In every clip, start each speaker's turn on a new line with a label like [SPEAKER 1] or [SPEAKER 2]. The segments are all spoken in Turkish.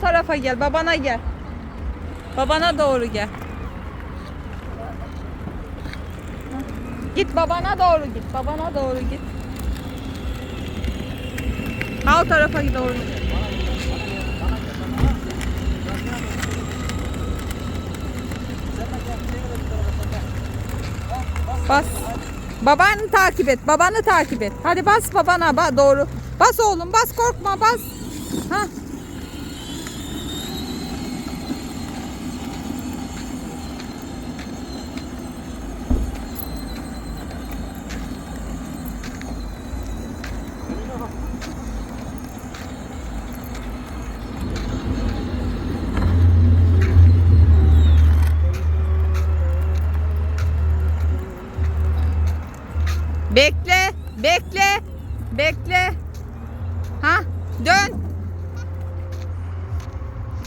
[SPEAKER 1] tarafa gel. Babana gel. Babana doğru gel. Git babana doğru git. Babana doğru git. Ha o tarafa doğru git. Bas. Babanı takip et. Babanı takip et. Hadi bas babana ba doğru. Bas oğlum bas korkma bas. Ha.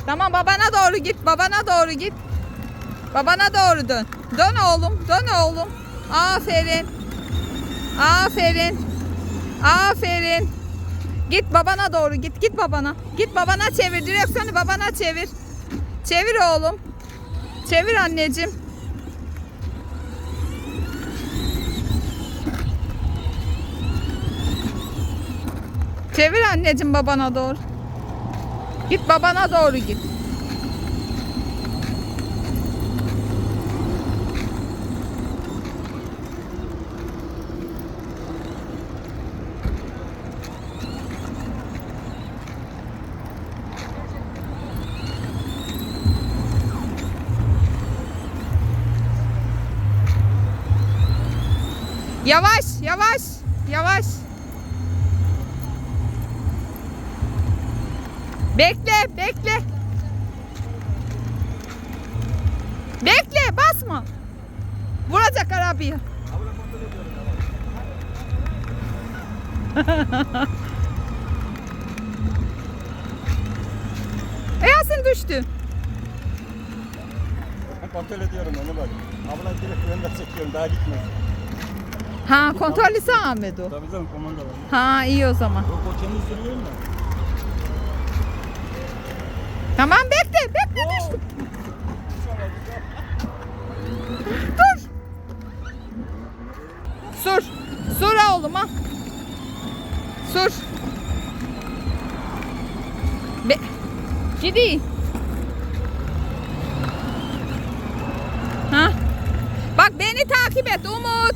[SPEAKER 1] Tamam babana doğru git, babana doğru git. Babana doğru dön. Dön oğlum, dön oğlum. Aferin. Aferin. Aferin. Git babana doğru git, git babana. Git babana çevir, direksiyonu babana çevir. Çevir oğlum. Çevir anneciğim. Çevir anneciğim babana doğru. Git babana doğru git. Yavaş, yavaş, yavaş. Bekle, bekle. Bekle, basma. Vuracak arabayı. e Yasin düştü.
[SPEAKER 2] Kontrol ediyorum onu bak. Abla direkt önden çekiyorum daha gitmez.
[SPEAKER 1] Ha kontrollüsü Ahmet o.
[SPEAKER 2] Tabii canım komanda var.
[SPEAKER 1] Ha iyi o zaman.
[SPEAKER 2] O kendi sürüyorum da.
[SPEAKER 1] Tamam bekle, bekle düştü. Dur. Sur. Sur oğlum ha. Sur. Be Gideyim. Ha? Bak beni takip et Umut.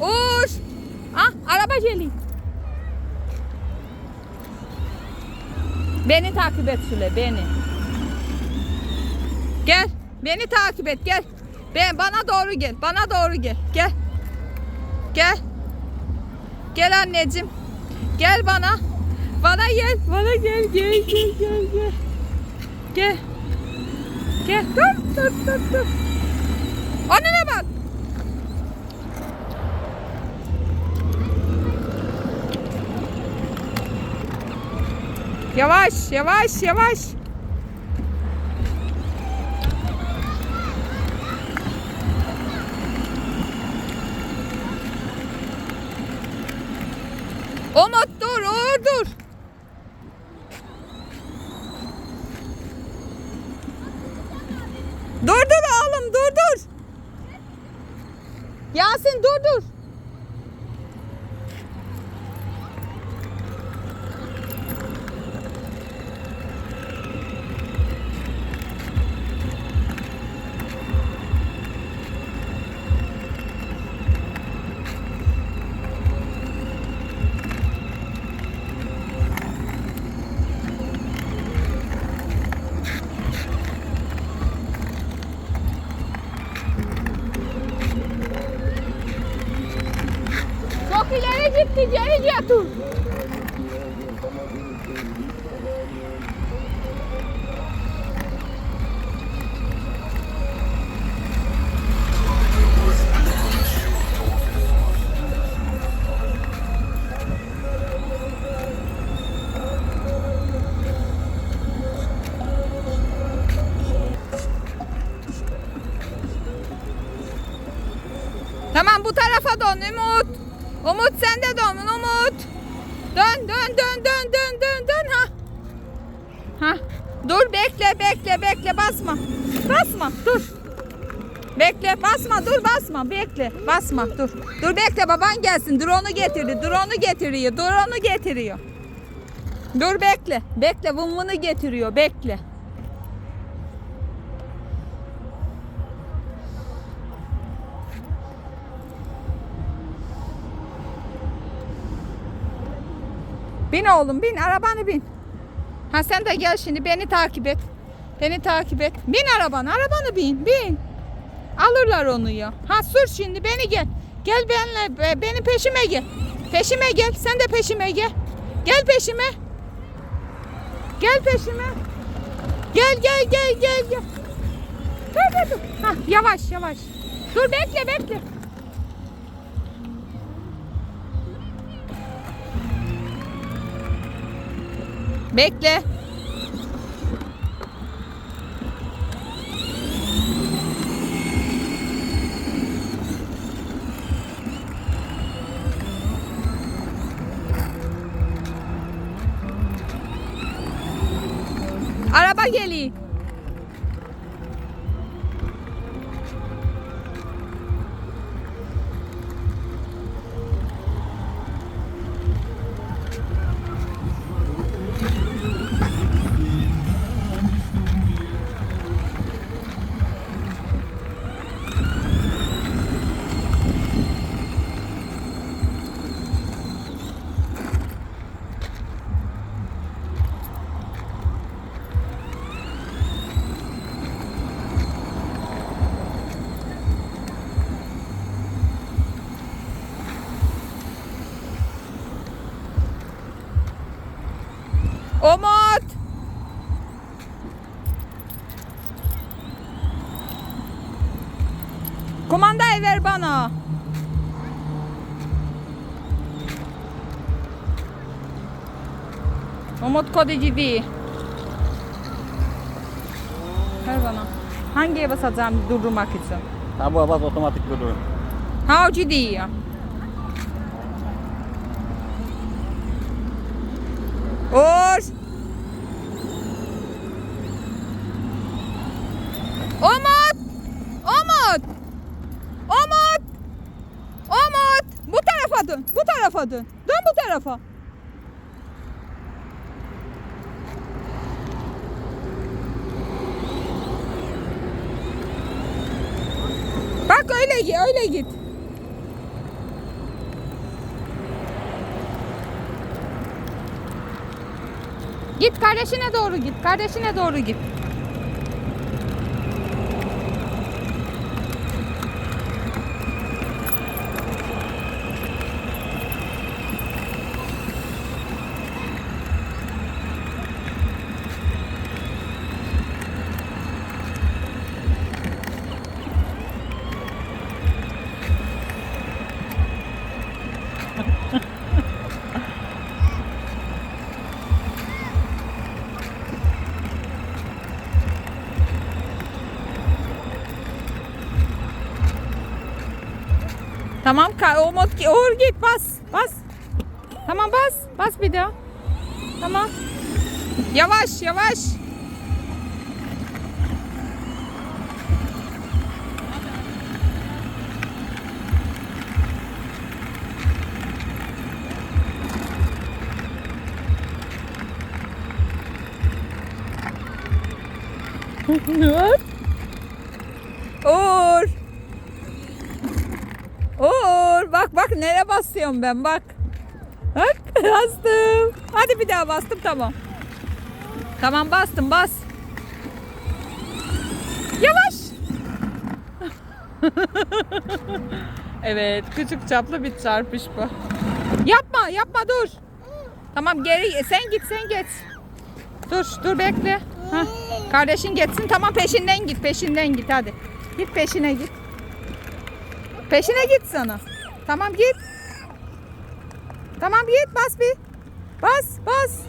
[SPEAKER 1] Uğur. Ah araba geliyor. Beni takip et Süle beni. Gel. Beni takip et gel. Ben bana doğru gel. Bana doğru gel. Gel. Gel. Gel anneciğim. Gel bana. Bana gel. Bana gel. Gel gel gel gel. Gel. Gel. Dur dur dur dur. Önüne bak. Yavaş, yavaş, yavaş. Umut dur, Uğur dur. Dur dur oğlum, dur dur. Yasin dur dur. Tamam bu tarafa dön Umut. Umut sen de dön Umut. Dön dön dön dön dön dön dön ha. Ha Dur bekle bekle bekle basma. Basma dur. Bekle basma dur basma bekle basma dur. Dur bekle baban gelsin drone'u getirdi drone'u getiriyor drone'u getiriyor. Dur bekle bekle vımvını getiriyor bekle. Bin oğlum bin arabanı bin. Ha sen de gel şimdi beni takip et. Beni takip et. Bin arabana arabanı bin bin. Alırlar onu ya. Ha sür şimdi beni gel. Gel benimle be- beni peşime gel. Peşime gel. Sen de peşime gel. Gel peşime. Gel peşime. Gel gel gel gel gel. Dur dur dur. Ha yavaş yavaş. Dur bekle bekle. Bekle. Umut. Kumandayı ver bana. Umut kodici değil. Ver bana. Hangiye basacağım durdurmak için?
[SPEAKER 2] Ha bu bas otomatik durur.
[SPEAKER 1] Ha o ciddi. Uğur. Umut. Umut. Umut. Umut. Bu tarafa dön. Bu tarafa dön. Dön bu tarafa. Bak öyle öyle git. Git kardeşine doğru git. Kardeşine doğru git. Tamam ka Umut ki Uğur git bas. Bas. Tamam bas. Bas bir daha. Tamam. Yavaş yavaş. Uğur. Uğur bak bak nereye basıyorum ben bak. Bak bastım. Hadi bir daha bastım tamam. Tamam bastım bas. Yavaş. evet küçük çaplı bir çarpış bu. Yapma yapma dur. Tamam geri sen git sen git. Dur dur bekle. Hah. Kardeşin geçsin tamam peşinden git peşinden git hadi. Git peşine git. Peşine git sana. Tamam git. Tamam git bas bir. Bas bas.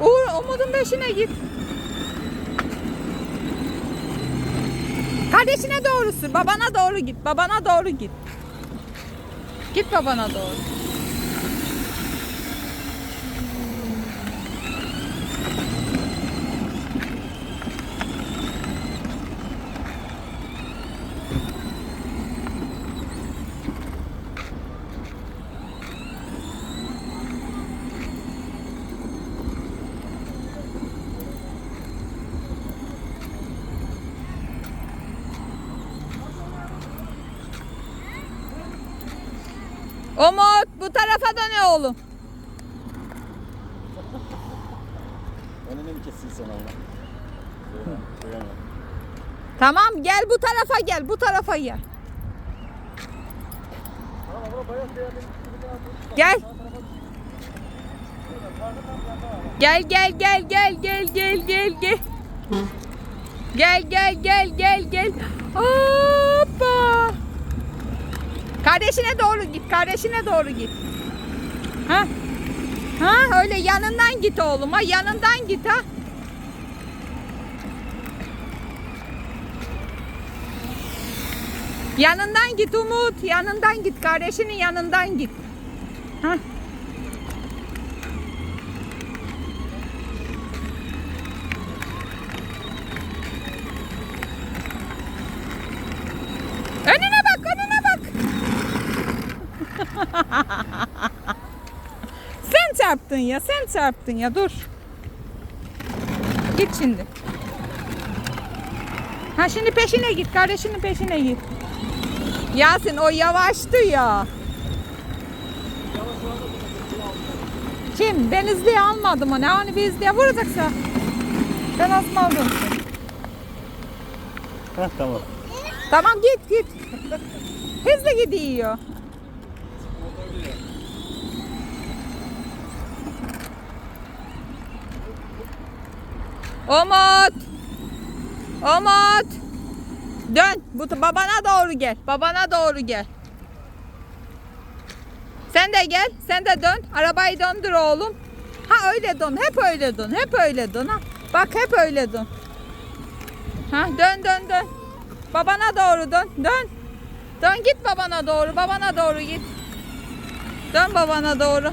[SPEAKER 1] Uğur Umut'un peşine git. Kardeşine doğru sür. Babana doğru git. Babana doğru git. Git babana doğru. Umut bu tarafa dön oğlum.
[SPEAKER 2] Önünü mi kessin sen Allah?
[SPEAKER 1] Tamam gel bu tarafa gel bu tarafa gel. Gel. Gel gel gel gel gel gel gel gel. Gel gel gel gel gel. Hoppa. Kardeşine doğru git. Kardeşine doğru git. Ha? Ha öyle yanından git oğlum. Ha yanından git ha. Yanından git Umut. Yanından git. Kardeşinin yanından git. Ha? Önüne bak, önüne bak. sen çarptın ya, sen çarptın ya. Dur. Git şimdi. Ha şimdi peşine git, kardeşinin peşine git. Yasin o yavaştı ya. Kim? Ben izleye almadım onu. Hani bir izleye vuracaksa. Ben asma aldım.
[SPEAKER 2] Heh, tamam.
[SPEAKER 1] Tamam git git. Hızlı gidiyor. Umut. Umut. Dön. Bu babana doğru gel. Babana doğru gel. Sen de gel. Sen de dön. Arabayı döndür oğlum. Ha öyle dön. Hep öyle dön. Hep öyle dön. Ha. Bak hep öyle dön. Ha dön dön dön. Babana doğru dön. Dön. Dön git babana doğru. Babana doğru git. Dön babana doğru.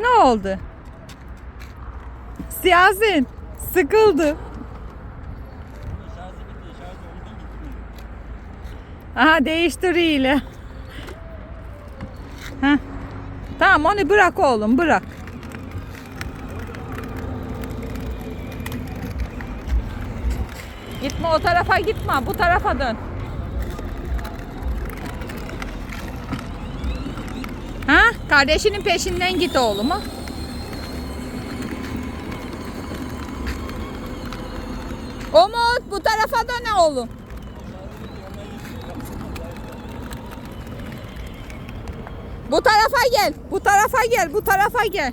[SPEAKER 1] Ne oldu? Siyasin sıkıldı. Aha değiştiriyle. Heh. Tamam onu bırak oğlum bırak. Gitme o tarafa gitme bu tarafa dön. Kardeşinin peşinden git oğlum ha. Umut bu tarafa dön oğlum. Bu tarafa gel. Bu tarafa gel. Bu tarafa gel.